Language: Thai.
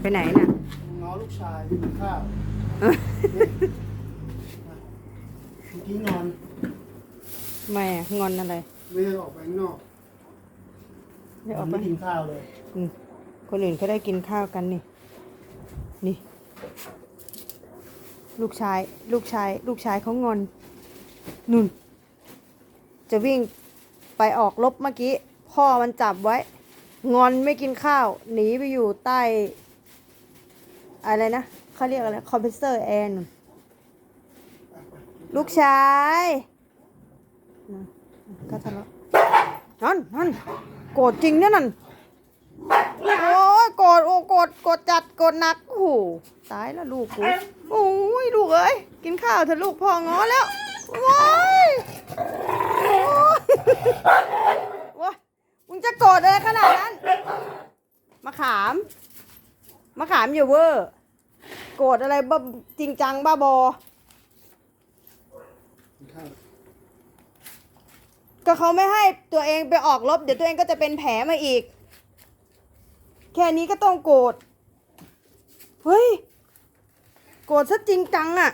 ไปไหนน่ะง้อลูกชายกินข้าวเออนี่อะเมื่อกี้นอนไม่อะงอนอะไร ไม่ได้ออกไปข้างนอกไม่ออกไปไม่กินข้าวเลยอืมคนอื่นเขาได้กินข้าวกันนี่ นี่ ลูกชาย ลูกชาย ลูกชายเขางอน นุ่น จะวิ่งไปออกรบเมื่อกี้ พ่อมันจับไว้ งอนไม่กินข้าว หนีไปอยู่ใต้ อะไรนะเขาเรียกอะไรคอมเพรสเซอร์แอร์ลูกชายก็ทะเลาะนั่นนั่นโกรธจริงเนี่ยนั่นโอ้ยโกรธโอ้โกรธโกรธจัดโกรธหนักโอ้โหตายแล้วลูกกูโอ้ยลูกเอ้ยกินข้าวเถอะลูกพ่องอแล้วว้ายโอ้ยว้ายมึงจะโกรธอะไรขนาดนั้นมะขาม มะขามอย่าเวอร์ โกรธอะไรบ้าจริงจังบ้าบอ ก็เขาไม่ให้ตัวเองไปออกรบ เดี๋ยวตัวเองก็จะเป็นแผลมาอีก แค่นี้ก็ต้องโกรธ เฮ้ย โกรธซะจริงจังอะ่ะ